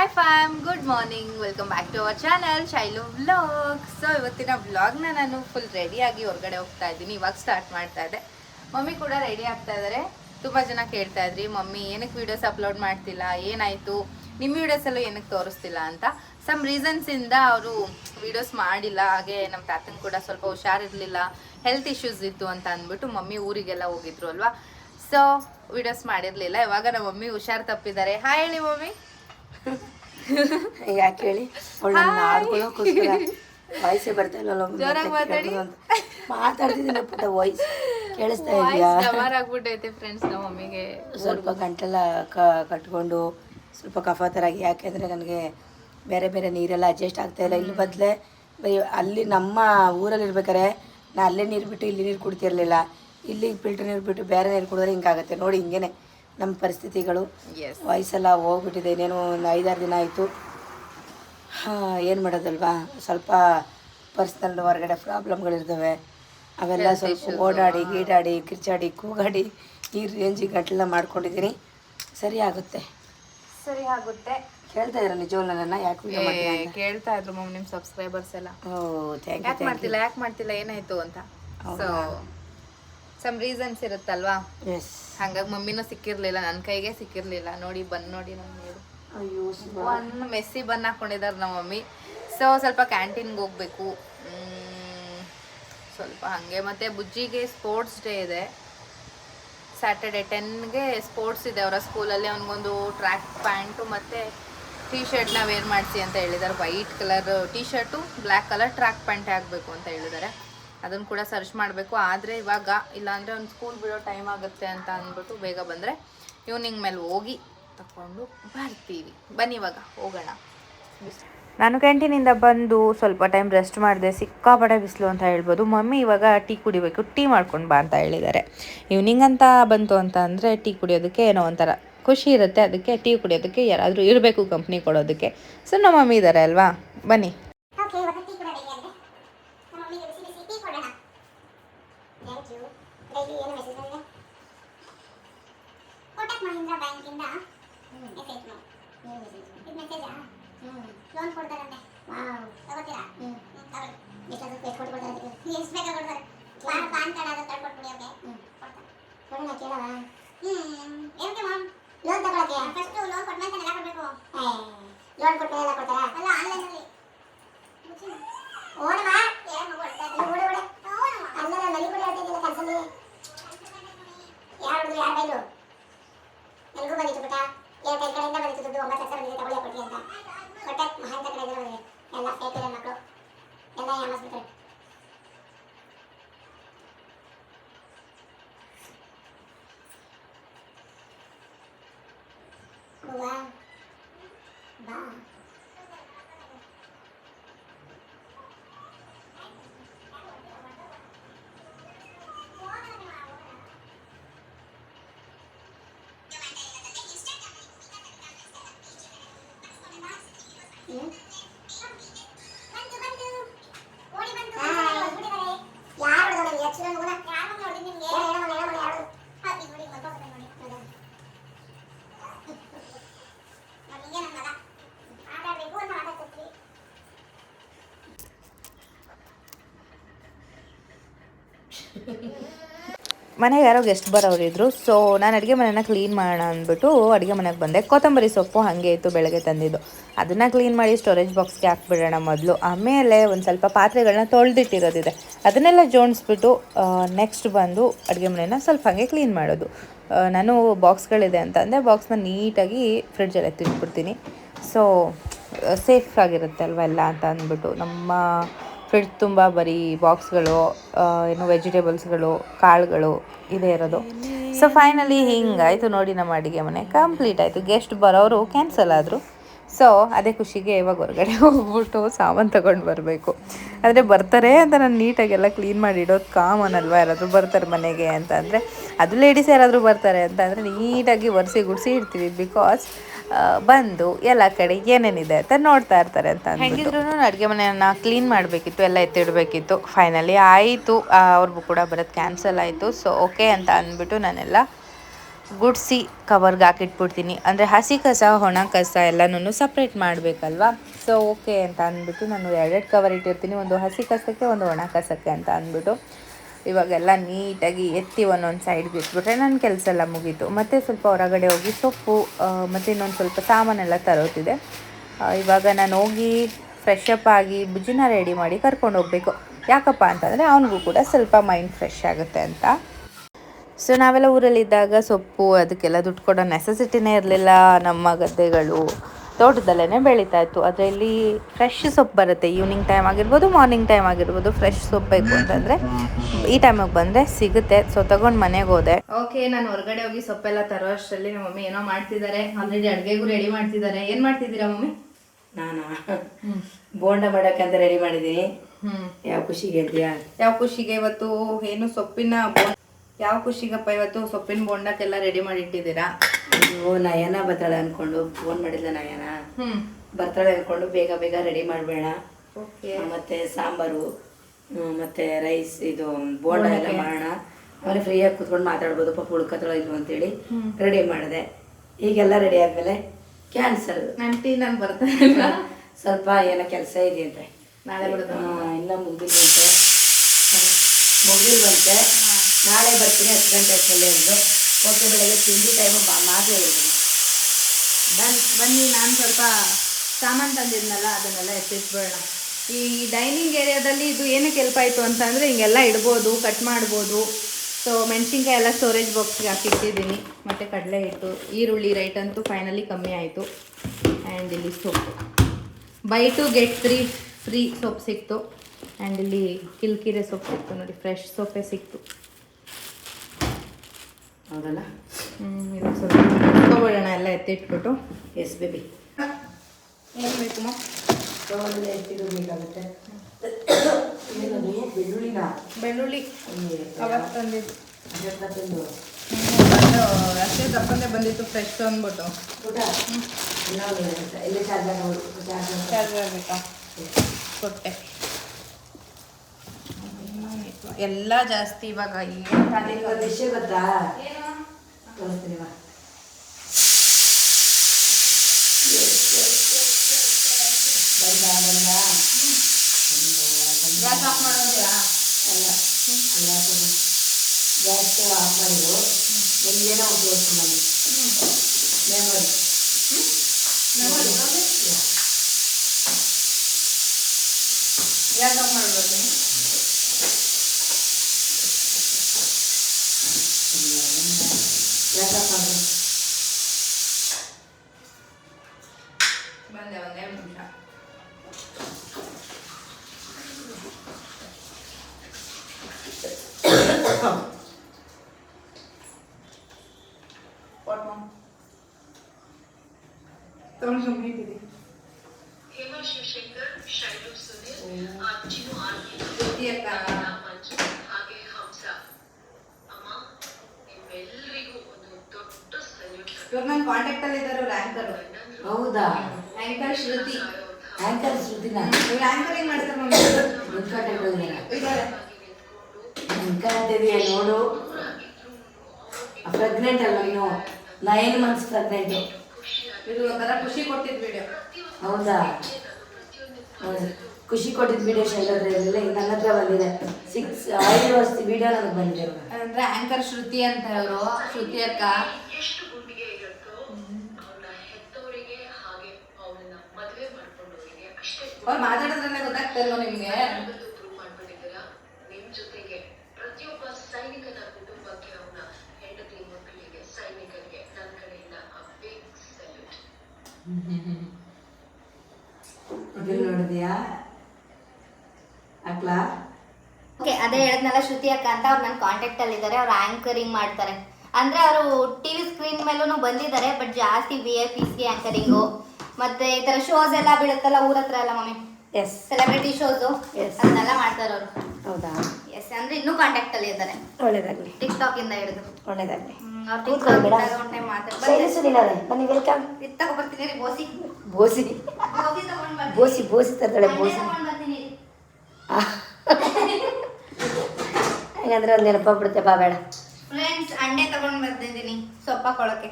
Hi fam good morning welcome back to our channel Shailu vlog so ಇವತ್ತಿನ ವ್ಲಾಗ್ನ ನಾನು full ರೆಡಿಯಾಗಿ ಹೊರಗಡೆ ಹೋಗ್ತಾ ಇದ್ದೀನಿ. ಇವಾಗ ಸ್ಟಾರ್ಟ್ ಮಾಡ್ತಾ ಇದ್ದೆ ಮಮ್ಮಿ ಕೂಡ ರೆಡಿ ಆಗ್ತಾ ಇದ್ದಾರೆ ತುಂಬ ಜನ ಕೇಳ್ತಾ ಇದ್ರಿ, ಮಮ್ಮಿ, ಏನಕ್ಕೆ ವೀಡಿಯೋಸ್ ಅಪ್ಲೋಡ್ ಮಾಡ್ತಿಲ್ಲ? ಏನಾಯಿತು? ನಿಮ್ಮ ವೀಡಿಯೋಸಲ್ಲೂ ಏನಕ್ಕೆ ತೋರಿಸ್ತಿಲ್ಲ? ಅಂತ. ಸಮ್ ರೀಸನ್ಸಿಂದ ಅವರು ವೀಡಿಯೋಸ್ ಮಾಡಿಲ್ಲ. ಹಾಗೆ ನಮ್ಮ ತಾತನ ಕೂಡ ಸ್ವಲ್ಪ ಹುಷಾರಿರಲಿಲ್ಲ. ಹೆಲ್ತ್ ಇಶ್ಯೂಸ್ ಇತ್ತು ಅಂತ ಅಂದ್ಬಿಟ್ಟು ಮಮ್ಮಿ ಊರಿಗೆಲ್ಲ ಹೋಗಿದ್ರು ಅಲ್ವಾ? ಸೊ ವೀಡಿಯೋಸ್ ಮಾಡಿರಲಿಲ್ಲ. ಇವಾಗ ನಮ್ಮ ಮಮ್ಮಿ ಹುಷಾರು ತಪ್ಪಿದ್ದಾರೆ. ಹಾಯ್ ಹೇಳಿ ಮಮ್ಮಿ. ಯಾಕೆ ಹೇಳಿ? ಒಳ್ಳೆ ಆಡ್ಕೊಳ್ಳೋಕ್ಕೋಸ್ಕರ ವಾಯ್ಸೇ ಬರ್ತಾ ಇಲ್ಲಲ್ಲ ಜೋರಾಗಿ ಮಾತಾಡಿ. ಮಾತಾಡ್ತಿದ್ದೀನಿ ಪುಟ್ಟ ವಾಯ್ಸ್ ಕೇಳಿಸ್ತಾ ಇದೆಯಾ ಆಗ್ಬಿಟ್ಟೈತೆ ಫ್ರೆಂಡ್ಸ್ ನಮ್ಮ ಮಮ್ಮಿಗೆ. ಸ್ವಲ್ಪ ಗಂಟೆಲ್ಲ ಕ ಕಟ್ಕೊಂಡು ಸ್ವಲ್ಪ ಕಫ ಥರ ಯಾಕೆಂದ್ರೆ ಯಾಕೆಂದರೆ ನನಗೆ ಬೇರೆ ಬೇರೆ ನೀರೆಲ್ಲ ಅಡ್ಜಸ್ಟ್ ಆಗ್ತಾ ಇಲ್ಲ. ಇಲ್ಲಿ ಬದಲೇ ಅಲ್ಲಿ ನಮ್ಮ ಊರಲ್ಲಿ ಇರ್ಬೇಕಾರೆ ನಾ ಅಲ್ಲೇ ನೀರು ಬಿಟ್ಟು ಇಲ್ಲಿ ನೀರು ಕುಡ್ತಿರ್ಲಿಲ್ಲ. ಇಲ್ಲಿ ಫಿಲ್ಟರ್ ನೀರು ಬಿಟ್ಟು ಬೇರೆ ನೀರು ಕುಡಿದ್ರೆ ಹಿಂಗಾಗುತ್ತೆ. ನೋಡಿ ಹಿಂಗೇನೆ. ನಮ್ಮ ಪರಿಸ್ಥಿತಿಗಳು ವಯಸ್ಸೆಲ್ಲ ಹೋಗ್ಬಿಟ್ಟಿದೆ. ಇನ್ನೇನು ಒಂದು ಐದಾರು ದಿನ ಆಯಿತು. ಏನು ಮಾಡೋದಲ್ವಾ? ಸ್ವಲ್ಪ ಪರ್ಸ್ನಲ್ ಹೊರಗಡೆ ಪ್ರಾಬ್ಲಮ್ಗಳಿರ್ತವೆ ಅವೆಲ್ಲ ಸ್ವಲ್ಪ ಓಡಾಡಿ ಗೀಡಾಡಿ ಕಿರ್ಚಾಡಿ ಕೂಗಾಡಿ ಈ ರೇಂಜಿ ಗಂಟೆಲ್ಲ ಮಾಡ್ಕೊಂಡಿದ್ದೀನಿ. ಸರಿ ಆಗುತ್ತೆ. ಸರಿ ಆಗುತ್ತೆ. ಕೇಳ್ತಾ ಇದ್ರು ನಿಜವಲ್ಲ ನನ್ನ ಯಾಕೆ ಕೇಳ್ತಾ ಇದ್ರು ಮಮ್ಮಿ ನಿಮ್ಮ ಸಬ್ಸ್ಕ್ರೈಬರ್ಸ್ ಎಲ್ಲ. ಓ ಥ್ಯಾಂಕ್ ಯು ಯಾಕೆ ಮಾಡ್ತಿಲ್ಲ ಯಾಕೆ ಮಾಡ್ತಿಲ್ಲ ಏನಾಯ್ತು ಅಂತ. ಸಮ್ ರೀಸನ್ಸ್ ಇರುತ್ತಲ್ವಾ? ಎಸ್ ಹಂಗಾಗಿ ಮಮ್ಮಿನೂ ಸಿಕ್ಕಿರ್ಲಿಲ್ಲ ನನ್ನ ಕೈಗೆ ಸಿಕ್ಕಿರ್ಲಿಲ್ಲ. ನೋಡಿ ಬಂದ್ ನೋಡಿ ನಮ್ಮ ಅಯ್ಯೋ ಒಂದು ಮೆಸ್ಸಿ ಬನ್ ಹಾಕೊಂಡಿದ್ದಾರೆ ನಮ್ಮ ಮಮ್ಮಿ. ಸೊ ಸ್ವಲ್ಪ ಕ್ಯಾಂಟೀನ್ಗೆ ಹೋಗ್ಬೇಕು. ಸ್ವಲ್ಪ ಹಾಗೆ. ಮತ್ತೆ ಬುಜ್ಜಿಗೆ ಸ್ಪೋರ್ಟ್ಸ್ ಡೇ ಇದೆ. ಸ್ಯಾಟರ್ಡೆ ಟೆನ್ಗೆ ಸ್ಪೋರ್ಟ್ಸ್ ಇದೆ ಅವರ ಸ್ಕೂಲಲ್ಲಿ. ಅವನಿಗೊಂದು ಟ್ರ್ಯಾಕ್ ಪ್ಯಾಂಟು ಮತ್ತು ಟೀ ಶರ್ಟ್ನ ವೇರ್ ಮಾಡಿಸಿ ಅಂತ ಹೇಳಿದ್ದಾರೆ white colour T shirt black colour track pant ಆಗಬೇಕು ಅಂತ ಹೇಳಿದ್ದಾರೆ ಅದನ್ನು ಕೂಡ ಸರ್ಚ್ ಮಾಡಬೇಕು. ಆದರೆ ಇವಾಗ ಇಲ್ಲಾಂದರೆ ಒಂದು ಸ್ಕೂಲ್ ಬಿಡೋ ಟೈಮ್ ಆಗುತ್ತೆ ಅಂತ ಅಂದ್ಬಿಟ್ಟು ಬೇಗ ಬಂದರೆ ಈವ್ನಿಂಗ್ ಮೇಲೆ ಹೋಗಿ ತಗೊಂಡು ಬರ್ತೀವಿ. ಬನ್ನಿ ಇವಾಗ, ಹೋಗೋಣ. ನಾನು ಕ್ಯಾಂಟೀನಿಂದ ಬಂದು ಸ್ವಲ್ಪ ಟೈಮ್ ರೆಸ್ಟ್ ಮಾಡಿದೆ, ಸಿಕ್ಕಾಪಟ್ಟೆ ಬಿಸಿಲು ಅಂತ ಹೇಳ್ಬೋದು. ಮಮ್ಮಿ ಇವಾಗ ಟೀ ಕುಡಿಬೇಕು, ಟೀ ಮಾಡ್ಕೊಂಡು ಬಾ ಅಂತ ಹೇಳಿದ್ದಾರೆ. ಈವ್ನಿಂಗ್ ಅಂತ ಬಂತು ಅಂತ ಅಂದರೆ ಟೀ ಕುಡಿಯೋದಕ್ಕೆ ಏನೋ ಒಂಥರ ಖುಷಿ ಇರುತ್ತೆ. ಅದಕ್ಕೆ ಟೀ ಕುಡಿಯೋದಕ್ಕೆ ಯಾರಾದರೂ ಇರಬೇಕು ಕಂಪ್ನಿ ಕೊಡೋದಕ್ಕೆ. ಸೊ ನಮ್ಮ ಮಮ್ಮಿ ಇದ್ದಾರೆ ಅಲ್ವಾ? ಬನ್ನಿ ಓಕೆ ಇವತ್ತು ಟೀ ಕೂಡ ರೆಡಿ ಆಗಿದೆ ನಮ್ಮ ಮಮ್ಮಿಗೆ ಬಿಸಿ ಬಿಸಿ ಟೀ ಕೊಡೋಣ ಥ್ಯಾಂಕ್ ಯು ಡೈಲಿ ಏನು ಮೆಸೇಜ್ ಬಂದಿದೆ ಕೋಟಕ್ ಮಹೀಂದ್ರ ಬ್ಯಾಂಕಿಂದ ಮೆಸೇಜ್ ಇದು ಮೆಸೇಜಾ ಲೋನ್ ಕೊಡ್ತಾರಂತೆ ತಗೋತೀರಾ? ಹ್ಞೂ ತಗೊಳ್ಳಿ. ಎಷ್ಟಾದ್ರೂ ಎಷ್ಟು ಕೊಟ್ಟು ಕೊಡ್ತಾರೆ ಅದಕ್ಕೆ. ಎಷ್ಟು ಬೇಕಾ ಕೊಡ್ತಾರೆ? PAN PAN card Aadhaar card ಕೊಟ್ಬಿಡಿ ಅವ್ರಿಗೆ ಹ್ಞೂ ಕೊಡ್ತಾರೆ. ಕೊಡೋಣ ಕೇಳವ? ಹ್ಞೂ ಏನಕ್ಕೆ ಮ್ಯಾಮ್ ಲೋನ್ ತಗೊಳಕ್ಕೆ? ಫಸ್ಟ್ ಲೋನ್ ಕೊಟ್ಮೇಲೆ ಎಲ್ಲ ಕೊಡಬೇಕು. ಲೋನ್ ಕೊಟ್ಮೇಲೆ ಎಲ್ಲ ಕೊಡ್ತಾರಾ? ಅಲ್ಲ ಆನ್ಲೈನಲ್ಲಿ. ಓಣಮ್ಮ ಏನು ಓಡ ಓಡ. ಅಲ್ಲ ನಾನು ನಲಿ ಕೂಡ ಹೇಳ್ತಿದ್ದಿಲ್ಲ ಕನ್ಸಲ್ಲಿ. ಯಾರು ಯಾರು ಬೈಲು? ನನಗೂ ಬಂದಿತ್ತು ಪುಟ ಎರಡು ಕೈ ಕಡೆಯಿಂದ ಬಂದಿತ್ತು ದುಡ್ಡು ಒಂಬತ್ತು ಲಕ್ಷ ಬಂದಿದೆ ತಗೊಳ್ಳಿ ಕೊಟ್ಟಿ ಅಂತ. ಕೊಟ್ಟೆ ಮಹಾಂತ ಕಡೆಯಿಂದ ಬಂದಿದೆ ಎಲ್ಲ ಫೇಕ್ ಇದೆ ಮಕ್ಕಳು ಎಲ್ಲ ಯಾಮಸ್ಬಿಟ್ರೆ ಹೂವಾ ಮನೆಗೆ ಯಾರೋ ಗೆಸ್ಟ್ ಬರೋರಿದ್ರು ಸೊ ನಾನು ಅಡುಗೆ ಮನೆನ ಕ್ಲೀನ್ ಮಾಡೋಣ ಅಂದ್ಬಿಟ್ಟು ಅಡುಗೆ ಮನೆಗೆ ಬಂದೆ. ಕೊತ್ತಂಬರಿ ಸೊಪ್ಪು ಹಾಗೆ ಇತ್ತು ಬೆಳಗ್ಗೆ ತಂದಿದ್ದು. ಅದನ್ನು ಕ್ಲೀನ್ ಮಾಡಿ ಸ್ಟೋರೇಜ್ ಬಾಕ್ಸ್ಗೆ ಹಾಕ್ಬಿಡೋಣ ಮೊದಲು. ಆಮೇಲೆ ಒಂದು ಸ್ವಲ್ಪ ಪಾತ್ರೆಗಳನ್ನ ತೊಳೆದಿಟ್ಟಿರೋದಿದೆ. ಅದನ್ನೆಲ್ಲ ಜೋಡಿಸ್ಬಿಟ್ಟು ನೆಕ್ಸ್ಟ್ ಬಂದು ಅಡುಗೆ ಮನೆಯನ್ನು ಸ್ವಲ್ಪ ಹಾಗೆ ಕ್ಲೀನ್ ಮಾಡೋದು. ನಾನು ಬಾಕ್ಸ್ಗಳಿದೆ ಅಂತ ಅಂದರೆ ಬಾಕ್ಸ್ನ ನೀಟಾಗಿ ಫ್ರಿಡ್ಜಲ್ಲಿ ಎತ್ತಿಟ್ಬಿಡ್ತೀನಿ ಸೊ ಸೇಫ್ ಆಗಿರುತ್ತೆ ಅಲ್ವ ಎಲ್ಲ ಅಂತ ಅಂದ್ಬಿಟ್ಟು ನಮ್ಮ ಫ್ರಿಡ್ಜ್ ತುಂಬ ಬರೀ ಬಾಕ್ಸ್ಗಳು ಏನು ವೆಜಿಟೇಬಲ್ಸ್ಗಳು ಕಾಳುಗಳು ಇದೇ ಇರೋದು. ಸೊ ಫೈನಲಿ ಹಿಂಗಾಯಿತು ನೋಡಿ ನಮ್ಮ ಅಡುಗೆ ಮನೆ. ಕಂಪ್ಲೀಟ್ ಆಯಿತು. ಗೆಸ್ಟ್ ಬರೋರು ಕ್ಯಾನ್ಸಲ್ ಆದರು. ಸೊ ಅದೇ ಖುಷಿಗೆ ಇವಾಗ ಹೊರಗಡೆ ಹೋಗ್ಬಿಟ್ಟು ಸಾಮಾನು ತೊಗೊಂಡು ಬರಬೇಕು. ಆದರೆ ಬರ್ತಾರೆ ಅಂತ ನಾನು ನೀಟಾಗೆಲ್ಲ ಕ್ಲೀನ್ ಮಾಡಿ ಇಡೋದು ಕಾಮನ್ ಅಲ್ವಾ ಯಾರಾದರೂ ಬರ್ತಾರೆ ಮನೆಗೆ ಅಂತ ಅಂದರೆ, ಅದು ಲೇಡೀಸ್ ಯಾರಾದರೂ ಬರ್ತಾರೆ ಅಂತ ಅಂದರೆ ನೀಟಾಗಿ ಒರೆಸಿ ಗುಡಿಸಿ ಇಡ್ತೀವಿ ಬಿಕಾಸ್ ಬಂದು ಎಲ್ಲ ಕಡೆ ಏನೇನಿದೆ ಅಂತ ನೋಡ್ತಾ ಇರ್ತಾರೆ ಅಂತ ಹೆಂಗಿದ್ರು ಅಡುಗೆ ಮನೆಯನ್ನ ಕ್ಲೀನ್ ಮಾಡಬೇಕಿತ್ತು, ಎಲ್ಲ ಎತ್ತಿಡಬೇಕಿತ್ತು. ಫೈನಲಿ ಆಯಿತು. ಅವ್ರಿಗೂ ಕೂಡ ಬರೋದು ಕ್ಯಾನ್ಸಲ್ ಆಯಿತು. ಸೊ ಓಕೆ ಅಂತ ಅಂದ್ಬಿಟ್ಟು ನಾನೆಲ್ಲ ಗುಡಿಸಿ ಕವರ್ಗೆ ಹಾಕಿಟ್ಬಿಡ್ತೀನಿ. ಅಂದರೆ ಹಸಿ ಕಸ, ಒಣ ಕಸ ಎಲ್ಲನೂ ಸಪ್ರೇಟ್ ಮಾಡಬೇಕಲ್ವಾ? ಸೊ ಓಕೆ ಅಂತ ಅಂದ್ಬಿಟ್ಟು ನಾನು ಎರಡೆರಡು ಕವರ್ ಇಟ್ಟಿರ್ತೀನಿ. ಒಂದು ಹಸಿ ಕಸಕ್ಕೆ, ಒಂದು ಒಣ ಕಸಕ್ಕೆ ಅಂತ ಅಂದ್ಬಿಟ್ಟು. ಇವಾಗೆಲ್ಲ ನೀಟಾಗಿ ಎತ್ತಿ ಒಂದೊಂದು ಸೈಡ್ಗೆ ಇಟ್ಬಿಟ್ರೆ ನನ್ನ ಕೆಲಸ ಎಲ್ಲ ಮುಗೀತು. ಮತ್ತು ಸ್ವಲ್ಪ ಹೊರಗಡೆ ಹೋಗಿ ಸೊಪ್ಪು ಮತ್ತು ಇನ್ನೊಂದು ಸ್ವಲ್ಪ ಸಾಮಾನೆಲ್ಲ ತರೋತಿದೆ ಇವಾಗ ನಾನು ಹೋಗಿ ಫ್ರೆಶ್ ಅಪ್ ಆಗಿ ಬುಜ್ಜಿನ ರೆಡಿ ಮಾಡಿ ಕರ್ಕೊಂಡು ಹೋಗಬೇಕು. ಯಾಕಪ್ಪ ಅಂತಂದರೆ ಅವನಿಗೂ ಕೂಡ ಸ್ವಲ್ಪ ಮೈಂಡ್ ಫ್ರೆಶ್ ಆಗುತ್ತೆ ಅಂತ. ಸೊ ನಾವೆಲ್ಲ ಊರಲ್ಲಿದ್ದಾಗ ಸೊಪ್ಪು, ಅದಕ್ಕೆಲ್ಲ ದುಡ್ಡು ಕೊಡೋ ನೆಸೆಸಿಟಿನೇ ಇರಲಿಲ್ಲ ನಮ್ಮ ಗದ್ದೆಗಳು. ತೋಟದಲ್ಲೇ ಬೆಳೀತಾ ಇತ್ತು. ಅದರಲ್ಲಿ ಫ್ರೆಶ್ ಸೊಪ್ಪು ಬರುತ್ತೆ. ಈವ್ನಿಂಗ್ ಟೈಮ್ ಆಗಿರ್ಬೋದು ಮಾರ್ನಿಂಗ್ ಟೈಮ್ ಆಗಿರ್ಬೋದು ಫ್ರೆಶ್ ಸೊಪ್ಪು ಬೇಕು ಅಂತಂದರೆ ಈ ಟೈಮಿಗೆ ಬಂದರೆ ಸಿಗುತ್ತೆ. ಸೊ ತಗೊಂಡು ಮನೆಗೆ ಹೋದೆ. ಓಕೆ ನಾನು ಹೊರಗಡೆ ಹೋಗಿ ಸೊಪ್ಪೆಲ್ಲ ತರೋ ಅಷ್ಟರಲ್ಲಿ ನಮ್ಮ ಮಮ್ಮಿ ಏನೋ ಮಾಡ್ತಿದ್ದಾರೆ ಆಲ್ರೆಡಿ ಅಡುಗೆಗೂ ರೆಡಿ ಮಾಡ್ತಿದ್ದಾರೆ ಏನು ಮಾಡ್ತಿದ್ದೀರಾ ಮಮ್ಮಿ? ನಾನು? ಬೋಂಡ ಅಂತ ರೆಡಿ ಮಾಡಿದ್ದೀನಿ. ಯಾವ ಖುಷಿಗೆ ಇದೆಯಾ ಯಾವ ಖುಷಿಗೆ ಇವತ್ತು ಏನು ಸೊಪ್ಪಿನ ಯಾವ ಖುಷಿಗಪ್ಪ ಇವತ್ತು ಸೊಪ್ಪಿನ ಬೋಂಡಕ್ಕೆಲ್ಲ ರೆಡಿ ಮಾಡಿ ಇಟ್ಟಿದ್ದೀರಾ ಓ ನಯನ ಬರ್ತಾಳೆ ಅನ್ಕೊಂಡು ಫೋನ್ ಮಾಡಿದ್ಲಾ ನಯನ. ಬರ್ತಾಳೆ ಅನ್ಕೊಂಡು ಬೇಗ ಬೇಗ ರೆಡಿ ಮಾಡಬೇಡ. ಮತ್ತೆ ಸಾಂಬಾರು ಮತ್ತೆ ರೈಸ್ ಇದು ಬೋಂಡ ಎಲ್ಲ ಮಾಡೋಣ. ಆಮೇಲೆ ಫ್ರೀಯಾಗಿ ಕೂತ್ಕೊಂಡು ಮಾತಾಡ್ಬೋದು ಪಾಪ ಉಳ್ಕತ್ತಳ ಇಲ್ವ ಅಂತೇಳಿ. ರೆಡಿ ಮಾಡಿದೆ. ಈಗೆಲ್ಲ ರೆಡಿ ಆದ್ಮೇಲೆ ಕ್ಯಾನ್ಸಲ್ ನಂಟಿ ನಾನು ಬರ್ತಾ ಇಲ್ಲ. ಸ್ವಲ್ಪ ಏನೋ ಕೆಲಸ ಇದೆಯಂತೆ ನಾಳೆ ಇಲ್ಲ ಮುಗಿದಂತೆ ಮುಗಿಲ್ವಂತೆ ನಾಳೆ ಬರ್ತೀನಿ ಹತ್ತು ಗಂಟೆ ಅಷ್ಟರಲ್ಲಿ ಅಂದರು. ಓಕೆ ಬೆಳಗ್ಗೆ ತಿಂಡಿ ಟೈಮು ಮಾತು ಹೇಳಿದ್ದೀನಿ ಬನ್, ಬನ್ನಿ, ನಾನು ಸ್ವಲ್ಪ ಸಾಮಾನು ತಂದಿದ್ನಲ್ಲ, ಅದನ್ನೆಲ್ಲ ಎತ್ತಿಟ್ಬಿಡೋಣ. ಈ ಡೈನಿಂಗ್ ಏರಿಯಾದಲ್ಲಿ ಇದು ಏನಕ್ಕೆ ಹೆಲ್ಪ್ ಆಯಿತು ಅಂತ ಅಂದರೆ ಹಿಂಗೆಲ್ಲ ಇಡ್ಬೋದು ಕಟ್ ಮಾಡ್ಬೋದು. ಸೊ ಮೆಣಸಿನ್ಕಾಯಿ ಎಲ್ಲ ಸ್ಟೋರೇಜ್ ಬಾಕ್ಸ್ಗೆ ಹಾಕಿಟ್ಟಿದ್ದೀನಿ. ಮತ್ತು ಕಡಲೆ ಹಿಟ್ಟು, ಈರುಳ್ಳಿ ರೈಟ್ ಅಂತೂ ಫೈನಲಿ ಕಮ್ಮಿ ಆಯಿತು. ಆ್ಯಂಡ್ ಇಲ್ಲಿ ಸೊಪ್ಪು. Buy two get three free ಸೊಪ್ಪು ಸಿಕ್ತು. ಆ್ಯಂಡ್ ಇಲ್ಲಿ ಕಿಲ್ಕಿರೆ ಸೊಪ್ಪು ಸಿಕ್ತು ನೋಡಿ ಫ್ರೆಶ್ ಸೊಪ್ಪೆ ಸಿಕ್ತು. ಹೌದಲ್ಲ? ಇದು ಸ್ವಲ್ಪ ತಗೊಳ್ಳೋಣ ಎಲ್ಲ ಎತ್ತಿಟ್ಬಿಟ್ಟು ಎಸ್ ಬೇಬಿ ಏನು ಬೇಕು ಮಾ? ತಗೊಂಡೆಲ್ಲ ಎತ್ತಿಡಬೇಕಾಗುತ್ತೆ. ಬೆಳ್ಳುಳ್ಳಿನ? ಬೆಳ್ಳುಳ್ಳಿ. ಅವತ್ತು ತಂದಿದ್ದು. ತಂದು. ಅಷ್ಟೇ ದಪ್ಪನೆ ಬಂದಿತ್ತು ಫ್ರೆಶ್ ಅಂದ್ಬಿಟ್ಟು. ಊಟ ಎಲ್ಲ ಚಾರ್ಜ್ ಆಗೋದು ಚಾರ್ಜ್ ಚಾರ್ಜ್ ಆಗಬೇಕಾ? ಕೊಟ್ಟೆ. ಎಲ್ಲ ಜಾಸ್ತಿ ಇವಾಗ ವಿಷಯ ಗೊತ್ತಾ? ತೋರಿಸ್ತೀನಿ ಬಾ. ಬಂದ ಬಂದ ಗ್ಯಾಸ್ ಆಫ್ ಮಾಡೋದಿರಾ? ಅಲ್ಲ ಅಲ್ಲ ಗ್ಯಾಸ್ ಆಫ್ ಮಾಡಿದ್ರು ಒಂದು ತೋರಿಸ್ತೀನಿ ನಾನು ಮೆಮೊರಿ ಗ್ಯಾಸ್ ಆಫ್ ಮಾಡ್ಬೋದು ನೀವು ಗ್ಯಾಸ್ ಆಫ್ ಮಾಡಿ ಬಂದೆ ಒಂದೇ ನಿಮಿಷ ತಗೊಂಡು ಇಟ್ಟಿದ್ದೀನಿ ಹೇಮಾ ಶಿವಶಂಕರ್ ಶೈಲು ಸುನಿಲ್ ಆ ಚಿನ್ನು ಆರ್ತಿ ಜ್ಯೋತಿ ಅಕ್ಕ ಮಂಜು ಹಾಗೆ ಹಂಸ ಅಮ್ಮ ನಿಮ್ಮೆಲ್ಲರಿಗೂ ಒಂದು ದೊಡ್ಡ ಸಲ್ಯೂಟ್ ಇವಾಗ ನನ್ನ ಕಾಂಟ್ಯಾಕ್ಟ್ ಅಲ್ಲಿ ಇದ್ದಾರೆ ರ್ಯಾಂಕರ್ ಹೌದಾ? ಆಂಕರ್ ಶ್ರುತಿ. ಆಂಕರ್ ಶ್ರುತಿನ? ಇವ್ರು ಆಂಕರಿಂಗ್ ಮಾಡ್ತಾರೆ ಮಮ್ಮಿ ಇದ್ದಾರೆ ಅಂತಿದೆಯಾ ನೋಡು. ಪ್ರೆಗ್ನೆಂಟ್ ಅಲ್ಲ ನೀನು ನೈನ್ ಮಂತ್ಸ್ ಪ್ರೆಗ್ನೆಂಟ್ ಇದು ಒಂಥರ ಖುಷಿ ಕೊಟ್ಟಿದ್ ವಿಡಿಯೋ ಹೌದಾ. ಖುಷಿ ಕೊಟ್ಟಿದ್ದು ವಿಡಿಯೋ ಶೈಲದ್ರಲ್ಲ ಈಗ ನನ್ನ ಹತ್ರ ಬಂದಿದೆ. ಸಿಕ್ಸ್ ಐದು ವರ್ಷದ ವಿಡಿಯೋ ನನಗೆ ಬಂದಿದೆ ಅಂದರೆ ಆ್ಯಂಕರ್ ಶ್ರುತಿ ಅಂತ ಅವರು ಶ್ರುತಿ ಅಕ್ಕ. ನನ್ನ ಕಡೆಯಿಂದ ಗೊತ್ತಾಗ್ತಾ ಸಲ್ಯೂಟ್ ನಿಮ್ಗೆ? ನೋಡಿದ್ಯಾ? ಅಕ್ಲಾ? ಓಕೆ ಅದೇ ಹೇಳಿದ್ನಲ್ಲ ಶ್ರುತಿ ಅಕ್ಕ ಅಂತ ಅವ್ರು ನನ್ನ ಕಾಂಟ್ಯಾಕ್ಟ್ ಅಲ್ಲಿ ಇದ್ದಾರೆ ಅವ್ರು ಆಂಕರಿಂಗ್ ಮಾಡ್ತಾರೆ. ಅಂದ್ರೆ ಅವರು ಟಿವಿ ಸ್ಕ್ರೀನ್ ಮೇಲೂ ಬಂದಿದ್ದಾರೆ ಬಟ್ ಜಾಸ್ತಿ ವಿ ಐ ಸಿ ಆಂಕರಿಂಗು ಮತ್ತೆ ಈ ತರ ಶೋಸ್ ಎಲ್ಲ ಬೀಳುತ್ತಲ್ಲ ಊರ ಹತ್ರ ಎಲ್ಲ mummy? Yes celebrity shows yes ಅದನ್ನೆಲ್ಲ ಮಾಡ್ತಾರೆ ಅವರು. ಹೌದಾ? ಎಸ್ ಅಂದ್ರೆ ಇನ್ನೂ ಕಾಂಟ್ಯಾಕ್ಟ್ ಅಲ್ಲಿ ಇದ್ದಾರೆ. ಒಳ್ಳೇದಾಗ್ಲಿ. ಟಿಕ್ ಟಾಕ್ ಇಂದ ಹಿಡಿದು. ಒಳ್ಳೇದಾಗ್ಲಿ. ಬನ್ನಿ. ವೆಲ್ಕಮ್. ಇದು ಬರ್ತೀನಿ ರೀ ಬೋಸಿ. ಬೋಸಿ. ಬೋಸಿ ಬೋಸಿ ಬೋಸಿ ತರ್ತಾಳೆ ಅಂಡೆ ಬೋಸಿ. ಹಾಗಾದ್ರೆ ಒಂದು ನೆನಪಾಗ್ಬಿಡುತ್ತೆ ಬಾ ಬೇಡ. ಫ್ರೆಂಡ್ಸ್ ಅಂಡೆ ತಗೊಂಡ್ ಬಂದಿದ್ದೀನಿ. ಸೊ ಸೊಪ್ಪ ಹಾಕೊಳ್ಳೋಕೆ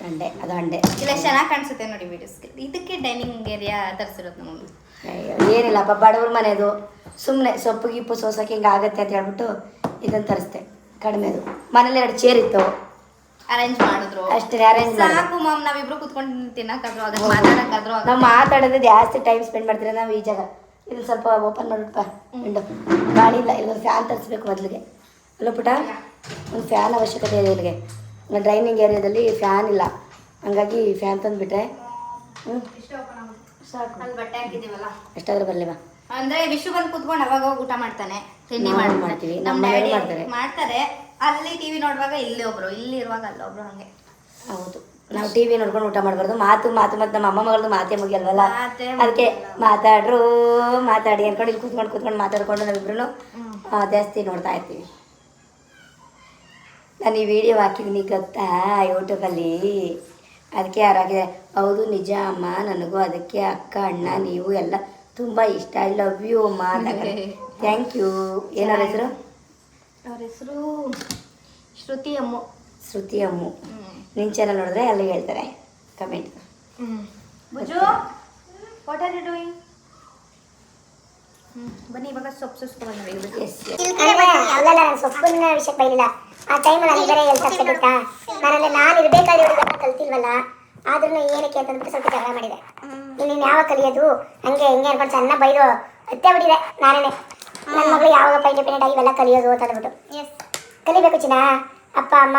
ಅಂಡೆ ಅದು ಅಂಡೆ. ಇಲ್ಲ ಚೆನ್ನಾಗಿ ಕಾಣಿಸುತ್ತೆ ನೋಡಿ ವೀಡಿಯೋಸ್ಗೆ ಇದಕ್ಕೆ ಡೈನಿಂಗ್ ಏರಿಯಾ ತರಿಸಿರೋದು ಏನಿಲ್ಲ ಏನಿಲ್ಲಪ್ಪ ಬಡವ್ರ ಮನೆದು ಸುಮ್ಮನೆ ಸೊಪ್ಪು ಗಿಪ್ಪು ಸೋಸಕ್ಕೆ ಹಿಂಗೆ ಆಗುತ್ತೆ ಅಂತ ಹೇಳ್ಬಿಟ್ಟು ಇದನ್ನು ತರಿಸ್ದೆ ಕಡಿಮೆದು. ಮನೇಲಿ ಎರಡು ಚೇರ್ ಇತ್ತು. ಅರೇಂಜ್ ಮಾಡಿದ್ರು. ಅಷ್ಟೇ ಅರೇಂಜ್ ಸಾಕು ಮಾಮ್ ನಾವಿಬ್ರು ಕುತ್ಕೊಂಡು ತಿನ್ನಕ್ಕಾದ್ರು ಅದಕ್ಕೆ ಮಾತಾಡಕ್ಕಾದ್ರು. ನಾವು ಮಾತಾಡೋದು ಜಾಸ್ತಿ ಟೈಮ್ ಸ್ಪೆಂಡ್ ಮಾಡ್ತೀರ ನಾವು ಈ ಜಾಗ? ಇದು ಸ್ವಲ್ಪ ಓಪನ್ ಮಾಡ್ಬಿಟ್ಪ ವಿಂಡೋ ಗಾಳಿ ಇಲ್ಲ ಇಲ್ಲ ಫ್ಯಾನ್ ತರಿಸ್ಬೇಕು ಮೊದಲಿಗೆ. ಅಲ್ಲ ಪುಟ ಒಂದು ಫ್ಯಾನ್ ಅವಶ್ಯಕತೆ ಇದೆ ಇಲ್ಲಿಗೆ. ಡ್ರೈನಿಂಗ್ ಏರಿಯಾದಲ್ಲಿ ಫ್ಯಾನ್ ಇಲ್ಲ. ಹಂಗಾಗಿ ಫ್ಯಾನ್ ತಂದ್ಬಿಟ್ರೆ ಹ್ಞೂ ಸಾಕು. ಅಲ್ಲಿ ಬಟ್ಟೆ ಹಾಕಿದೀವಲ್ಲ ಎಷ್ಟಾದ್ರೂ ಬರಲಿ ಬಾ. ಅಂದ್ರೆ ವಿಶು ಬಂದು ಕುತ್ಕೊಂಡು ಅವಾಗ ಹೋಗಿ ಊಟ ಮಾಡ್ತಾನೆ. ತಿಂಡಿ ಮಾಡ್ತೀವಿ, ನಮ್ಮ ಡ್ಯಾಡಿ ಮಾಡ್ತಾರೆ. ಮಾಡ್ತಾರೆ. ಅಲ್ಲಿ ಟಿವಿ ನೋಡುವಾಗ ಇಲ್ಲಿ ಒಬ್ರು ಇಲ್ಲಿ ಇರುವಾಗ ಅಲ್ಲೊಬ್ರು ಹಂಗೆ. ಹೌದು. ನಾವು ಟಿವಿ ನೋಡ್ಕೊಂಡು ಊಟ ಮಾಡಬಾರ್ದು. ಮಾತು ಮಾತು ಮತ್ತು ನಮ್ಮ ಅಮ್ಮ ಮಗಳದ್ದು ಮಾತೇ ಮುಗಿಯಲ್ವಲ್ಲ? ಅದಕ್ಕೆ ಮಾತಾಡ್ರು ಮಾತಾಡಿ ಅನ್ಕೊಂಡು ಇಲ್ಲಿ ಕೂತ್ಕೊಂಡು ಕೂತ್ಕೊಂಡು ಮಾತಾಡ್ಕೊಂಡು ನಾವಿಬ್ರು ಜಾಸ್ತಿ ನೋಡ್ತಾ ಇರ್ತೀವಿ. ನಾನು ಈ ವಿಡಿಯೋ ಹಾಕಿದ್ದೀನಿ ಗೊತ್ತಾ? ಯೂಟ್ಯೂಬಲ್ಲಿ ಅದಕ್ಕೆ ಯಾರಾಗಿದೆ? ಹೌದು ನಿಜ ಅಮ್ಮ. ನನಗೂ ಅದಕ್ಕೆ ಅಕ್ಕ ಅಣ್ಣ ನೀವು ಎಲ್ಲ ತುಂಬ ಇಷ್ಟ. ಐ ಲವ್ ಯು ಅಮ್ಮ ಥ್ಯಾಂಕ್ ಯು ಏನಾರ ಹೆಸರು? ಅವ್ರ ಹೆಸರು ಶ್ರುತಿ ಅಮ್ಮು. ಶ್ರುತಿ ಅಮ್ಮು. ನಿನ್ನ ಚಾನಲ್ ನೋಡಿದ್ರೆ ಅಲ್ಲಿ ಹೇಳ್ತಾರೆ. ಕಮೆಂಟ್ ಬುಜು ವಾಟ್ ಆರ್ ಯು ಡೂಯಿಂಗ್ ಬನ್ನಿ ಇವಾಗ ಸೊಪ್ಪು ಸುಸ್ಕೊಂಡು ಎಸ್ ಸೊಪ್ಪಿನ ವಿಷಯಕ್ಕೆ ಬೈಲಿಲ್ಲ. ಆ ಟೈಮ್ ಅಲ್ಲಿ ಬೇರೆ ತಪ್ಪೆ ಗೊತ್ತಾ? ನಾನಲ್ಲಿ ನಾನು ಇರ್ಬೇಕಾದ್ರೆ ಇವ್ರಿಗೆಲ್ಲ ಕಲ್ತಿಲ್ವಲ್ಲ? ಆದ್ರೂ ಏನಕ್ಕೆ ಅಂತಂದ್ಬಿಟ್ಟು ಸ್ವಲ್ಪ ಜಗಳ ಮಾಡಿದೆ. ನೀನು ಯಾವಾಗ ಕಲಿಯೋದು? ಹಂಗೆ ಹಿಂಗೆ ಅನ್ಕೊಂಡು ಸಣ್ಣ ಬೈದು ಅತ್ತೆ ಬಿಟ್ಟಿದೆ ನಾನೇನೆ. ನನ್ನ ಮಗಳು ಯಾವಾಗ ಇಂಡಿಪೆಂಡೆಂಟ್ ಆಗಿ ಇವೆಲ್ಲ ಕಲಿಯೋದು ಅಂತ ಅಂದ್ಬಿಟ್ಟು. ಕಲಿಬೇಕು ಚಿನ್ನ. ಅಪ್ಪ ಅಮ್ಮ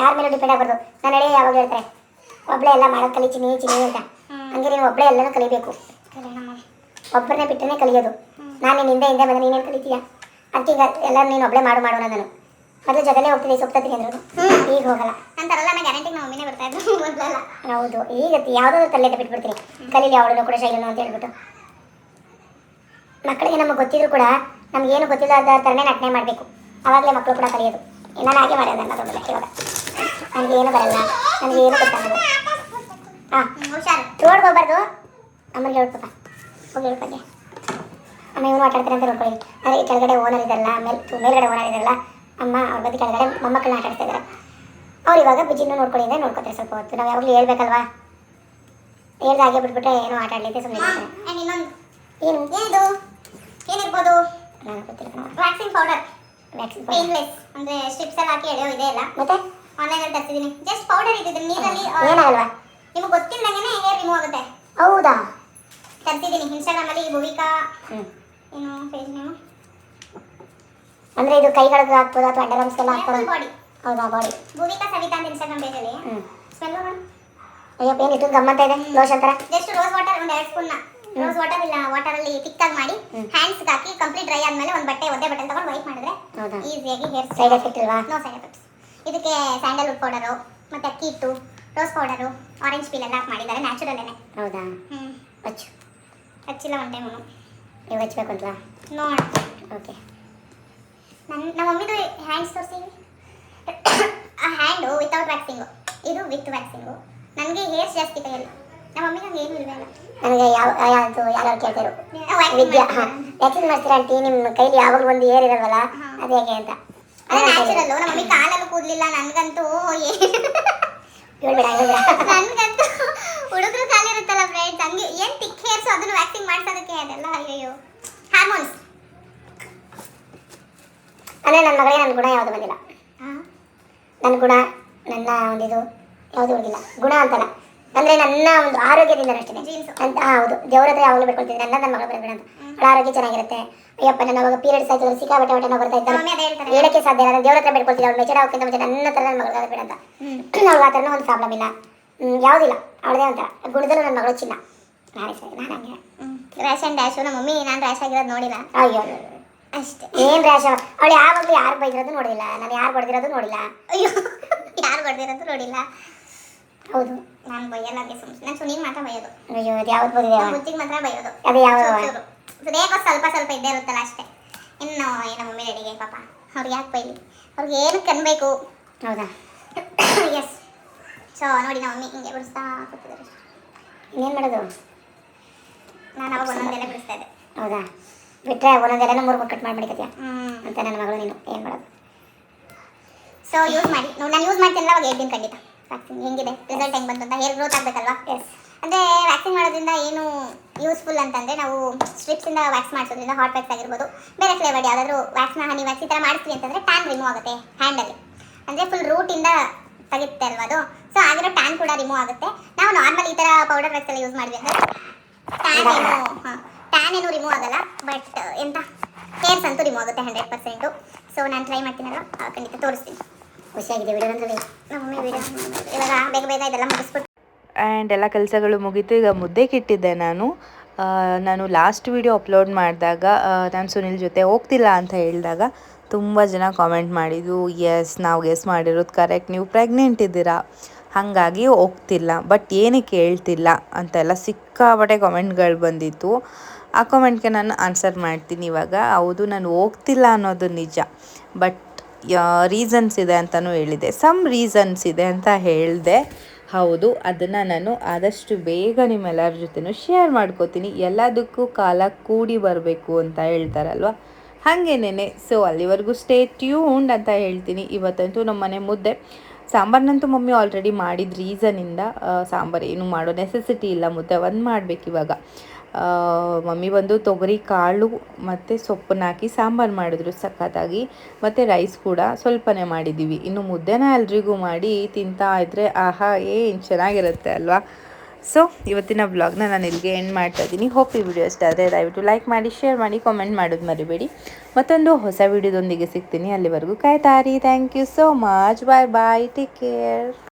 ಯಾರ ಮೇಲೆ ಡಿಪೆಂಡ್ ಆಗ್ಬಾರ್ದು. ನಾನು ಹೇಳಿ ಯಾವಾಗ ಹೇಳ್ತಾರೆ? ಒಬ್ಳೆ ಎಲ್ಲ ಮಾಡೋದು ಕಲಿ ಚಿನ್ನಿ ಚಿನ್ನಿ ಅಂತ ಹಂಗೆ ನೀನು ಒಬ್ಳೆ ಎಲ್ಲನೂ ಕಲಿಬೇಕು. ಒಬ್ಬರನ್ನೇ ಬಿಟ್ಟನೆ ಕಲಿಯೋದು. ನಾನು ನಿನ್ನ ಹಿಂದೆ ಹಿಂದೆ ಬಂದು ನೀನೇನು ಕಲಿತೀಯ? ಅದಕ್ಕೆ ಈಗ ಎಲ್ಲ ನೀನು ಒಬ್ಳೆ ಮಾಡು ಮಾಡೋಣ ನಾನು ಮೊದಲು ಜಗಲೇ ಹೋಗ್ತಿದ್ದೆ ಸೊಪ್ತತೀನಿ ಅಂದ್ರು ಈಗ ಹೋಗಲ್ಲ. ಅಂತಾರಲ್ಲ ನಾ ಗ್ಯಾರಂಟಿ ನಮ್ಮ ಮಮ್ಮಿನೇ ಬರ್ತಾ ಇದ್ರು ಮೊದಲಲ್ಲ ಹೌದು. ಈಗ ಯಾವುದಾದ್ರು ತಲೆಗೆ ಬಿಟ್ಬಿಡ್ತೀನಿ. ಕಲೀಲಿ ಅವಳನ್ನು ಕೂಡ ಶೈಲನು ಅಂತ ಹೇಳ್ಬಿಟ್ಟು. ಮಕ್ಕಳಿಗೆ ನಮಗೆ ಗೊತ್ತಿದ್ರು ಕೂಡ ನಮ್ಗೇನು ಗೊತ್ತಿಲ್ಲ ಅದ ಥರನೇ ನಟನೆ ಮಾಡಬೇಕು. ಆವಾಗಲೇ ಮಕ್ಕಳು ಕೂಡ ಕಲಿಯೋದು. ನಾನು ಹಾಗೆ ಮಾಡೋದು ದೊಡ್ಡ ಇವಾಗ. ನನಗೆ ಏನು ಬರಲ್ಲ. ನನಗೆ ಏನು ಗೊತ್ತಾಗಲ್ಲ ಹಾಂ ಹುಷಾರು. ರೋಡ್ಗೆ ಹೋಗ್ಬಾರ್ದು. ಅಮ್ಮನಿಗೆ ಹೋಗಿ ಹೇಳ್ಕೊಂಡೆ ಅಮ್ಮ ಇವನು ಆಟಾಡ್ತಾರೆ ಅಂತ ನೋಡ್ಕೊಳ್ಳಿ. ಅದೇ ಈ ಕೆಳಗಡೆ ಓನರ್ ಇದಲ್ಲ ಮೇಲ್ ಮೇಲ್ಗಡೆ ಓನರ್ ಇದ್ದಾರಲ್ಲ ಅಮ್ಮ ಅವ್ರ ಬಗ್ಗೆ ಕೆಳಗಡೆ ಮೊಮ್ಮಕ್ಕಳನ್ನ ಇದ್ದಾರೆ ಅವ್ರು ಇವಾಗ ಬುಜ್ಜಿನ ನೋಡ್ಕೊಳ್ಳಿ ಅಂದ್ರೆ ನೋಡ್ಕೊತಾರೆ ಸ್ವಲ್ಪ ಹೊತ್ತು. ನಾವು ಯಾವಾಗಲೂ ಹೇಳ್ಬೇಕಲ್ವಾ? ಹೇಳ್ದ ಹಾಗೆ ಬಿಟ್ಬಿಟ್ರೆ ಏನೋ ಆಟ ಆಡ್ಲಿಕ್ಕೆ ಸುಮ್ಮನೆ ಏನು ಏನಿದು? ಏನಿರ್ಬೋದು? ನನಗೆ ಗೊತ್ತಿಲ್ಲ ವ್ಯಾಕ್ಸಿನ್ ಪೌಡರ್ ವ್ಯಾಕ್ಸಿನ್ ಪೇನ್ಲೆಸ್ ಅಂದ್ರೆ ಸ್ಟ್ರಿಪ್ಸ್ ಎಲ್ಲ ಹಾಕಿ ಎಳೆಯೋ ಇದೆ ಇಲ್ಲ ಮತ್ತೆ? ಆನ್ಲೈನ್ ಅಲ್ಲಿ ತರಿಸಿದ್ದೀನಿ ಜಸ್ಟ್ ಪೌಡರ್ ಇದ್ದಿದ್ದು ನೀರಲ್ಲಿ ಏನಾಗಲ್ವಾ? ನಿಮಗೆ ಗೊತ್ತಿಲ್ಲದಂಗೆ ಹೇರ್ ರಿಮೂವ್ ಆಗುತ್ತೆ. ಹೌದಾ? ತರಿಸಿದ್ದೀನಿ ಇನ್ಸ್ಟಾಗ್ರಾಮ್ ಅಲ್ಲಿ ಭೂವಿಕಾ ಏನು ಪೇಜ್ ನೇಮು ಅಂದ್ರೆ ಇದು ಕೈಗಳಿಗೆ ಹಾಕ್ಬೋದು ಅಥವಾ ಅಂಡರ್ಆರ್ಮ್ಸ್ಗೆಲ್ಲ ಹಾಕ್ಬೋದು ಬಾಡಿ ಹೌದಾ ಬಾಡಿ ಭೂಮಿಕಾ ಸವಿತಾ ಅಂತ ಇನ್ಸ್ಟಾಗ್ರಾಮ್ ಪೇಜಲ್ಲಿ ಸ್ಮೆಲ್ ನೋಡು ಅಯ್ಯೋ ಪೇನ್ ಇಟ್ಟು ಗಮ್ಮಂತ ಇದೆ. ಲೋಷನ್ ತರ? ಜಸ್ಟ್ ರೋಸ್ ವಾಟರ್ ಒಂದು ಎರಡು ಸ್ಪೂನ್ ರೋಸ್ ವಾಟರ್ ಇಲ್ಲ ವಾಟರ್ ಅಲ್ಲಿ ಆಗಿ ಮಾಡಿ ಹ್ಯಾಂಡ್ಸ್ ಹಾಕಿ ಕಂಪ್ಲೀಟ್ ಡ್ರೈ ಆದ್ಮೇಲೆ ಒಂದು ಬಟ್ಟೆ ಒದ್ದೆ ಬಟ್ಟೆ ತಗೊಂಡು ವೈಟ್ ಮಾಡಿದ್ರೆ ಈಸಿಯಾಗಿ ಹೇರ್ ಸೈಡ್ ಎಫೆಕ್ಟ್ ಇಲ್ವಾ? ನೋ ಸೈಡ್ ಎಫೆಕ್ಟ್ಸ್ ಇದಕ್ಕೆ ಸ್ಯಾಂಡಲ್ವುಡ್ ಪೌಡರು ಮತ್ತೆ ಅಕ್ಕಿ ಹಿಟ್ಟು ರೋಸ್ ಪೌಡರು ಆರೆಂಜ್ ಪೀಲ್ ಎಲ್ಲ ಹಾಕಿ ಮಾಡಿದ್ದಾರೆ ನ್ಯಾಚುರಲ್ಲೇನೆ ಹೌದಾ? ಹ್ಞೂ ಹಚ್ಚು ಹಚ್ಚಿಲ್ಲ ಒನ್ ಟೈಮ್ ನೀವು ಹಚ್ಬೇಕು ಅಂತ ನೋಡ್ತೀನಿ ಓಕೆ ನನ್ನ ನಮ್ಮ ಮಮ್ಮಿದು ಹ್ಯಾಂಡ್ಸ್ ತೋರಿಸಿ ಆ ಹ್ಯಾಂಡು ವಿತೌಟ್ ವ್ಯಾಕ್ಸಿಂಗು ಇದು ವಿತ್ ವ್ಯಾಕ್ಸಿಂಗು ನನಗೆ ಹೇರ್ಸ್ ಜಾಸ್ತಿ ಕೈಯಲ್ಲಿ. ನಮ್ಮ ಮಮ್ಮಿಗೆ ಹಂಗೆ ಏನೂ ಇಲ್ವೇ ನನಗೆ ಯಾವ ಯಾವುದು ಯಾರು ಕೇಳ್ತಾರೆ ವಿದ್ಯಾ ಹಾಂ ವ್ಯಾಕ್ಸಿನ್ ಮಾಡ್ತೀರಾ ಆಂಟಿ ನಿಮ್ಮ ಕೈಲಿ ಯಾವಾಗಲೂ ಒಂದು ಏರ್ ಇರಲ್ವಲ್ಲ? ಅದು ಹೇಗೆ ಅಂತ. ನ್ಯಾಚುರಲ್ಲು ನಮ್ಮ ಮಮ್ಮಿ ಕಾಲಲ್ಲೂ ಕೂದಲಿಲ್ಲ. ನನಗಂತೂ ನನಗಂತೂ ಹುಡುಗರು ಕಾಲಿರುತ್ತಲ್ಲ ಫ್ರೆಂಡ್ಸ್ ಹಂಗೆ ಏನು ತಿಕ್ ಹೇರ್ಸು ಅದನ್ನು ವ್ಯಾಕ್ಸಿಂಗ್ ಮಾಡ್ಸೋದಕ್ಕೆ ಅದೆಲ್ಲ ಅಯ್ಯೋ ಹಾರ್ಮೋನ್ಸ್ ಅಂದರೆ ನನ್ನ ಮಗಳಿಗೆ ನನ್ನ ಗುಣ ಯಾವುದು ಬಂದಿಲ್ಲ. ನನ್ನ ಗುಣ ನನ್ನ ಒಂದು ಇದು ಯಾವುದು ಹೋಗಿಲ್ಲ ಗುಣ ಅಂತಲ್ಲ. ಅಂದರೆ ನನ್ನ ಒಂದು ಆರೋಗ್ಯದಿಂದ ಅಷ್ಟೇ. ಅಂತ ಹೌದು. ದೇವ್ರ ಹತ್ರ ಯಾವಾಗಲೂ ಬಿಟ್ಕೊಳ್ತೀನಿ ನನ್ನ ನನ್ನ ಮಗಳು ಬರಬೇಡ ಅಂತ. ಅವಳ ಆರೋಗ್ಯ ಚೆನ್ನಾಗಿರುತ್ತೆ. ಅಯ್ಯಪ್ಪ ನನ್ನ ಅವಾಗ ಪೀರಿಯಡ್ಸ್ ಆಯ್ತು ಸಿಕ್ಕಾಬಟ್ಟೆ ಹೊಟ್ಟೆ ನೋವು ಬರ್ತಾ ಇದ್ದಾನೆ ಹೇಳಕ್ಕೆ ಸಾಧ್ಯ ಇಲ್ಲ. ನಾನು ದೇವ್ರ ಹತ್ರ ಬಿಟ್ಕೊಳ್ತೀನಿ ಅವ್ಳು ಮೆಚೂರ್ ಆಗೋಕ್ಕಿಂತ ಮುಂಚೆ ನನ್ನ ಹತ್ರ ನನ್ನ ಮಗಳು ಬೇಡ ಅಂತ. ಅವಳು ಆ ಥರನೂ ಒಂದು ಪ್ರಾಬ್ಲಮ್ ಇಲ್ಲ. ಯಾವುದಿಲ್ಲ ಅವಳದೇ ಒಂಥರ. ಗುಣದಲ್ಲೂ ನನ್ನ ಮಗಳು ಚಿನ್ನ. ನಾನೇ ಸರಿ. ನಾನು ಹಂಗೆ. ರ್ಯಾಶ್ ಆ್ಯಂಡ್ ಡ್ಯಾಶು ನಮ್ಮ ಮಮ್ಮಿ ನಾನು ರ್ಯಾಶ್ ಆಗಿರೋದು ನೋಡಿಲ್ಲ. ಅಯ್ಯೋ. ಅಷ್ಟೇ. ಏನು ರ್ಯಾಶ್ ಅವಳು ಯಾವಾಗಲೂ ಯಾರು ಬೈದಿರೋದು ನೋಡಿಲ್ಲ. ನಾನು ಯಾರು ಬಡ್ದಿರೋದು ನೋಡಿಲ್ಲ. ಅಯ್ಯೋ ಯಾರು ಬಡ್ದಿರೋದು ನೋಡಿಲ್ಲ. ಹೌದು. ನಾನು ಬೈಯಲ್ಲ ಅದೇ ಸಂಸ್ಥೆ ನಾನು ಸುನೀಲ್ ಮಾತ್ರ ಬೈಯೋದು. ಅಯ್ಯೋ ಅದು ಯಾವ್ದು ಬಂದಿದೆ ಮುಚ್ಚಿಗೆ ಮಾತ್ರ ಬೈಯೋದು. ಅದು ಯಾವ ಹೃದಯಕ್ಕೂ ಸ್ವಲ್ಪ ಸ್ವಲ್ಪ ಇದ್ದೇ ಇರುತ್ತಲ್ಲ ಅಷ್ಟೇ. ಇನ್ನು ನಮ್ಮ ಮಮ್ಮಿ ರೆಡಿಗೆ ಪಾಪ. ಅವ್ರಿಗೆ ಯಾಕೆ ಬೈಲಿ? ಅವ್ರಿಗೆ ಏನು ಕನ್ಬೇಕು ಹೌದಾ? ಎಸ್ ಸೊ ನೋಡಿ ನಮ್ಮ ಮಮ್ಮಿ ಹಿಂಗೆ ಬಿಡಿಸ್ತಾ ಕೂತಿದ್ದಾರೆ. ಇನ್ನೇನು ಮಾಡೋದು? ನಾನು ಅವಾಗ ಒಂದೊಂದೆಲ್ಲ ಬಿಡಿಸ್ತಾ ಇದ್ದೆ. ಹೌದಾ? ಬಿಟ್ಟರೆ ಒಂದೊಂದೆಲ್ಲ ಮೂರು ಮೂರು ಕಟ್ ಮಾಡಿ ಮಾಡಿಕತ್ತೀಯ ಅಂತ ನನ್ನ ಮಗಳು ನೀನು ಏನು ಮಾಡೋದು? ಸೊ ಯೂಸ್ ಮಾಡಿ. ನೋಡಿ ನಾನು ಯೂಸ್ ಮಾಡ್ತೀನಲ್ಲ ಅವಾಗ ಹೇಳ್ತೀನಿ ಖಂಡಿತ. ವ್ಯಾಕ್ಸಿನ್ ಹೆಂಗಿದೆ? ರಿಸಲ್ಟ್ ಹೆಂಗೆ ಬಂತು ಅಂತ ಹೇರ್ ಗ್ರೋತ್ ಆಗಬೇಕಲ್ವಾ? ಎಸ್ ಅಂದರೆ ವ್ಯಾಕ್ಸಿನ್ ಮಾಡೋದ್ರಿಂದ ಏನು ಯೂಸ್ಫುಲ್ ಅಂತಂದರೆ ನಾವು ಸ್ಟ್ರಿಪ್ಸಿಂದ ವ್ಯಾಕ್ಸ್ ಮಾಡಿಸೋದ್ರಿಂದ ಹಾಟ್ ವ್ಯಾಕ್ಸ್ ಆಗಿರ್ಬೋದು ಬೇರೆ ಫ್ಲೇವರ್ಡ್ ಯಾವುದಾದ್ರೂ ವ್ಯಾಕ್ಸ್ನ ಹನಿ ವ್ಯಾಕ್ಸ್ ಈ ಥರ ಮಾಡಿಸ್ತೀವಿ ಅಂತಂದರೆ ಟ್ಯಾನ್ ರಿಮೂವ್ ಆಗುತ್ತೆ ಹ್ಯಾಂಡಲ್ಲಿ ಅಂದರೆ ಫುಲ್ ರೂಟಿಂದ ತೆಗಿತ್ತೆ ಅಲ್ವಾ ಅದು? ಸೊ ಆಗಿರೋ ಟ್ಯಾನ್ ಕೂಡ ರಿಮೂವ್ ಆಗುತ್ತೆ. ನಾವು ನಾರ್ಮಲ್ ಈ ಥರ ಪೌಡರ್ ವ್ಯಾಕ್ಸ್ ಎಲ್ಲ ಯೂಸ್ ಮಾಡಿದ್ವಿ ಅಂದರೆ ಟ್ಯಾನ್ ರಿಮೂವ್ ಹಾಂ. ಟ್ಯಾನ್ ಏನು ರಿಮೂವ್ ಆಗಲ್ಲ ಬಟ್ ಎಂತ? ಹೇರ್ಸ್ ಅಂತೂ ರಿಮೂವ್ ಆಗುತ್ತೆ ಹಂಡ್ರೆಡ್ ಪರ್ಸೆಂಟು ಸೊ ನಾನು ಟ್ರೈ ಮಾಡ್ತೀನಲ್ಲ ಖಂಡಿತ ತೋರಿಸ್ತೀನಿ. ಖುಷಿಯಾಗಿದೆ ವಿಡಿಯೋ ಅಂದರೆ ನಮ್ಮ ವಿಡಿಯೋ ಇವಾಗ ಬೇಗ ಬೇಗ ಇದೆಲ್ಲ ಮುಗಿಸ್ಬಿಟ್ಟು. ಆ್ಯಂಡ್ ಎಲ್ಲ ಕೆಲಸಗಳು ಮುಗೀತು ಈಗ ಮುದ್ದೆ ಇಟ್ಟಿದ್ದೆ ನಾನು. ನಾನು ಲಾಸ್ಟ್ ವಿಡಿಯೋ ಅಪ್ಲೋಡ್ ಮಾಡಿದಾಗ ನಾನು ಸುನಿಲ್ ಜೊತೆ ಹೋಗ್ತಿಲ್ಲ ಅಂತ ಹೇಳಿದಾಗ ತುಂಬ ಜನ ಕಾಮೆಂಟ್ ಮಾಡಿದ್ದು ಎಸ್ ನಾವು ಗೆಸ್ ಮಾಡಿರೋದು ಕರೆಕ್ಟ್ ನೀವು ಪ್ರೆಗ್ನೆಂಟ್ ಇದ್ದೀರಾ? ಹಾಗಾಗಿ ಹೋಗ್ತಿಲ್ಲ ಬಟ್ ಏನಕ್ಕೆ ಹೇಳ್ತಿಲ್ಲ ಅಂತೆಲ್ಲ ಸಿಕ್ಕಾಪಟ್ಟೆ ಕಾಮೆಂಟ್ಗಳು ಬಂದಿತ್ತು. ಆ ಕಾಮೆಂಟ್ಗೆ ನಾನು ಆನ್ಸರ್ ಮಾಡ್ತೀನಿ ಇವಾಗ. ಹೌದು ನಾನು ಹೋಗ್ತಿಲ್ಲ ಅನ್ನೋದು ನಿಜ. ಬಟ್ ರೀಸನ್ಸ್ ಇದೆ ಅಂತಲೂ ಹೇಳಿದೆ. ಸಮ್ ರೀಸನ್ಸ್ ಇದೆ ಅಂತ ಹೇಳಿದೆ. ಹೌದು ಅದನ್ನು ನಾನು ಆದಷ್ಟು ಬೇಗ ನಿಮ್ಮೆಲ್ಲರ ಜೊತೆನೂ ಶೇರ್ ಮಾಡ್ಕೋತೀನಿ. ಎಲ್ಲದಕ್ಕೂ ಕಾಲ ಕೂಡಿ ಬರಬೇಕು ಅಂತ ಹೇಳ್ತಾರಲ್ವ? ಹಾಗೇನೇನೆ. ಸೊ ಅಲ್ಲಿವರೆಗೂ ಸ್ಟೇ ಟ್ಯೂನ್ಡ್ ಅಂತ ಹೇಳ್ತೀನಿ. ಇವತ್ತಂತೂ ನಮ್ಮ ಮನೆ ಮುದ್ದೆ. ಸಾಂಬಾರ್ನಂತೂ ಮಮ್ಮಿ ಆಲ್ರೆಡಿ ಮಾಡಿದ ರೀಸನಿಂದ ಸಾಂಬಾರು ಏನು ಮಾಡೋ ನೆಸೆಸಿಟಿ ಇಲ್ಲ. ಮುದ್ದೆ ಒಂದು ಮಾಡಬೇಕು ಇವಾಗ. ಆ, ಮಮ್ಮಿ ಬಂದು ತೊಗರಿ, ಕಾಳು ಮತ್ತು ಸೊಪ್ಪನ್ನ ಹಾಕಿ ಸಾಂಬಾರು ಮಾಡಿದ್ರು ಸಖತ್ತಾಗಿ. ಮತ್ತು ರೈಸ್ ಕೂಡ ಸ್ವಲ್ಪನೇ ಮಾಡಿದ್ದೀವಿ ಇನ್ನು ಮುದ್ದೆನ ಎಲ್ರಿಗೂ ಮಾಡಿ ತಿಂತಾ ಇದ್ದರೆ ಆಹಾ, ಏನು ಚೆನ್ನಾಗಿರುತ್ತೆ ಅಲ್ವಾ? ಸೊ ಇವತ್ತಿನ ಬ್ಲಾಗ್ನ ನಾನು ಇಲ್ಲಿಗೆ ಎಂಡ್ ಮಾಡ್ತಾ ಇದ್ದೀನಿ. ಹೋಪ್ ಈ ವಿಡಿಯೋ ಇಷ್ಟ ಆದರೆ ದಯವಿಟ್ಟು ಲೈಕ್ ಮಾಡಿ ಶೇರ್ ಮಾಡಿ ಕಾಮೆಂಟ್ ಮಾಡೋದು ಮರಿಬೇಡಿ. ಮತ್ತೊಂದು ಹೊಸ ವಿಡಿಯೋದೊಂದಿಗೆ ಸಿಗ್ತೀನಿ. ಅಲ್ಲಿವರೆಗೂ ಕಾಯ್ತಾರಿ thank you so much bye bye take care